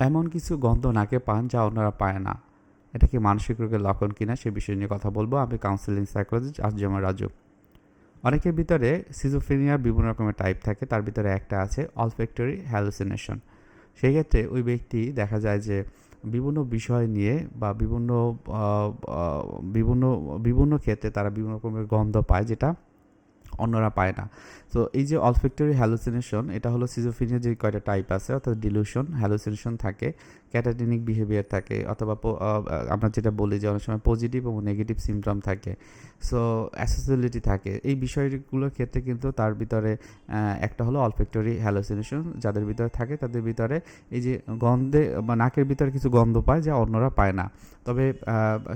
এমন কিছু গন্ধ নাকে পান যা অন্যরা পায় না। এটা কি মানসিক রোগের লক্ষণ কিনা সে বিষয় নিয়ে কথা বলব। আমি কাউন্সিলিং সাইকোলজিস্ট আজজামা রাজু। অনেকের ভিতরে সিজোফ্রেনিয়ার বিভিন্ন রকমের টাইপ থাকে, তার ভিতরে একটা আছে অলফ্যাক্টরি হ্যালুসিনেশন সেই ক্ষেত্রে ওই ব্যক্তি দেখা যায় যে বিভিন্ন বিষয় নিয়ে বা বিভিন্ন বিভিন্ন বিভিন্ন ক্ষেত্রে তারা বিভিন্ন রকমের গন্ধ পায় যেটা অন্যরা পায় না। তো এই যে অলফেক্টরি হ্যালুসিনেশন এটা হলো সিজোফিনিয়া যে কয়টা টাইপ আছে, অর্থাৎ ডিলুশন হ্যালুসিনেশন থাকে ক্যাটাটিনিক বিহেভিয়ার থাকে, অথবা আমরা যেটা বলি যে অনেক সময় পজিটিভ এবং নেগেটিভ সিমটম থাকে। সো অ্যাসেসিবিলিটি থাকে। এই বিষয়গুলোর ক্ষেত্রে কিন্তু তার ভিতরে একটা হলো অলফ্যাক্টরি হ্যালুসিনেশন যাদের ভিতরে থাকে তাদের ভিতরে এই যে গন্ধে বা নাকের ভিতরে কিছু গন্ধ পায় যা অন্যরা পায় না। তবে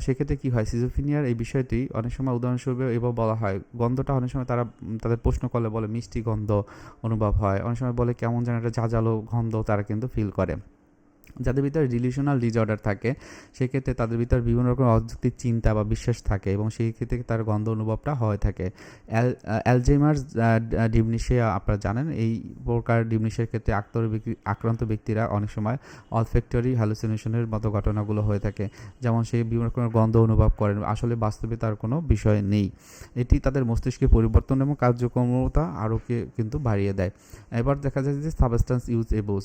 সেক্ষেত্রে কী হয়? সিজোফিনিয়ার এই বিষয়টি অনেক সময় উদাহরণস্বরূপে এবার বলা হয়। গন্ধটা অনেক সময় তারা, তাদের প্রশ্ন করলে বলে মিষ্টি গন্ধ অনুভব হয়। অনেক সময় বলে কেমন যেন একটা ঝাঁঝালো গন্ধ তারা কিন্তু ফিল করে। যাদের ভিতরে রিলেশনাল ডিজঅর্ডার থাকে, সেক্ষেত্রে তাদের ভিতরে বিভিন্ন রকম অযৌক্তিক চিন্তা বা বিশ্বাস থাকে এবং সেই ক্ষেত্রে তার গন্ধ অনুভবটা হয়ে থাকে। অ্যাল অ্যালজেমার্স ডিমনিশিয়া আপনারা জানেন, এই প্রকার ডিমনিশের ক্ষেত্রে আক্তর আক্রান্ত ব্যক্তিরা অনেক সময় অলফ্যাক্টরি হ্যালুসিনেশনের মতো ঘটনাগুলো হয়ে থাকে। যেমন সেই বিভিন্ন রকমের গন্ধ অনুভব করেন, আসলে বাস্তবে তার কোনো বিষয় নেই। এটি তাদের মস্তিষ্কে পরিবর্তন এবং কার্যক্ষমতা আরোকে কিন্তু বাড়িয়ে দেয়। এবার দেখা যায় যে সাবস্টেন্স ইউজ এবুজ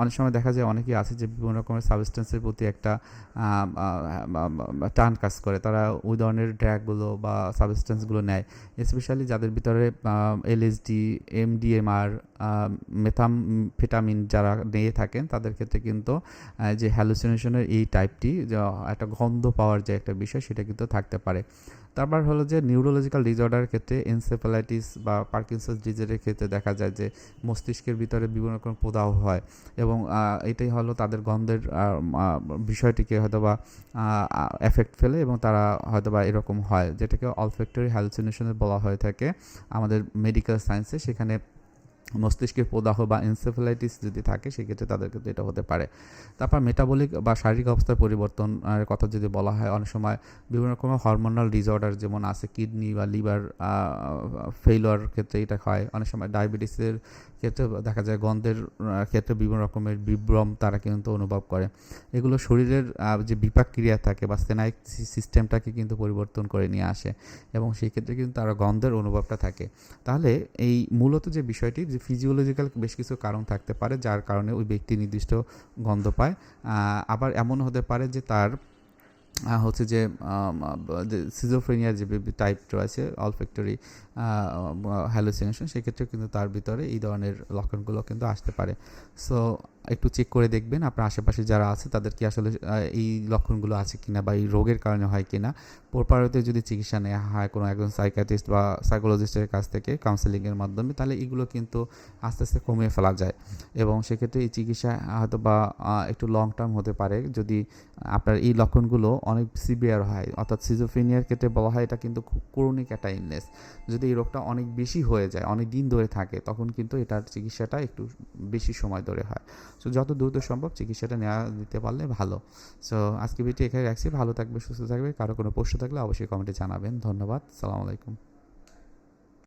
অনেক সময় দেখা যায় অনেকেই আছে যে বিভিন্ন রকমের সাবস্টেন্সের প্রতি একটা টান কাজ করে। তারা ওই ধরনের ড্র্যাগগুলো বা সাবস্টেন্সগুলো নেয়। স্পেশালি যাদের ভিতরে এলএসডি এমডিএমআর মেথাম ফেটামিন যারা নিয়ে থাকেন, তাদের ক্ষেত্রে কিন্তু যে হ্যালুসিনেশনের এই টাইপটি একটা গন্ধ পাওয়ার যে একটা বিষয়, সেটা কিন্তু থাকতে পারে। তারপর হলো যে নিউরোলজিক্যাল ডিজর্ডার ক্ষেত্রে এনসেফালাইটিস বা পার্কিনসন্স ডিজিজের ক্ষেত্রে দেখা যায় যে মস্তিষ্কের ভিতরে বিভিন্ন রকম প্রদাহ হয় এবং এটাই হলো তাদের গন্ধের বিষয়টিকে হয়তো বা এফেক্ট ফেলে এবং তারা হয়তো বা এরকম হয়। যেটাকে অলফেক্টরি হ্যালুসিনেশনে বলা হয়ে থাকে। আমাদের মেডিকেল সায়েন্সে সেখানে মস্তিষ্কের প্রদাহ বা এনসেফালাইটিস যদি থাকে, সেক্ষেত্রে তাদের ক্ষেত্রে এটা হতে পারে। তারপর মেটাবলিক বা শারীরিক অবস্থার পরিবর্তনের কথা যদি বলা হয়, অনেক সময় বিভিন্ন রকমের হরমোনাল ডিসঅর্ডার যেমন আছে কিডনি বা লিভার ফেইলর ক্ষেত্রে এটা হয়। অনেক সময় ডায়াবেটিসের ক্ষেত্রে দেখা যায়, গন্ধের ক্ষেত্রে বিভিন্ন রকমের বিভ্রম তারা কিন্তু অনুভব করে। এগুলো শরীরের যে বিপাক ক্রিয়া থাকে বা সেনাইক সিস্টেমটাকে কিন্তু পরিবর্তন করে নিয়ে আসে এবং সেই ক্ষেত্রে কিন্তু তারা গন্ধের অনুভবটা থাকে। তাহলে এই মূলত যে বিষয়টি, যে ফিজিওলজিক্যাল বেশ কিছু কারণ থাকতে পারে, যার কারণে ওই ব্যক্তি নির্দিষ্ট গন্ধ পায়। আবার এমন হতে পারে যে তার হচ্ছে যে সিজোফ্রেনিয়ার যে টাইপ রয়েছে অলফ্যাক্টরি হ্যালুসিনেশন সেক্ষেত্রে কিন্তু তার ভিতরে এই ধরনের লক্ষণগুলো কিন্তু আসতে পারে। সো একটু চেক করে দেখবেন, আপনার আশেপাশে যারা আছে তাদের কি আসলে এই লক্ষণগুলো আছে কিনা বা এই রোগের কারণে হয় কিনা। প্রপারতে যদি চিকিৎসা নেওয়া হয় কোনো একজন সাইকাটিস্ট বা সাইকোলজিস্টের কাছ থেকে কাউন্সেলিংয়ের মাধ্যমে, তাহলে এগুলো কিন্তু আস্তে আস্তে কমিয়ে ফেলা যায়। এবং সেক্ষেত্রে এই চিকিৎসা হয়তো বা একটু লং টার্ম হতে পারে। যদি আপনার এই লক্ষণগুলো অনেক সিভিয়ার হয়, অর্থাৎ সিজোফিনিয়ার ক্ষেত্রে বলা হয় এটা কিন্তু খুব ক্রনিক একটা ইলনেস যদি এই রোগটা অনেক বেশি হয়ে যায়, অনেক দিন ধরে থাকে, তখন কিন্তু এটার চিকিৎসাটা একটু বেশি সময় ধরে হয়। সো যত দ্রুত সম্ভব চিকিৎসাটা নেওয়া দিতে পারলে ভালো। সো আজকে ভিডিও এখানে রাখছি। ভালো থাকবে, সুস্থ থাকবে। কারও কোনো প্রশ্ন থাকলে অবশ্যই কমেন্টে জানাবেন। ধন্যবাদ। সালাম আলাইকুম।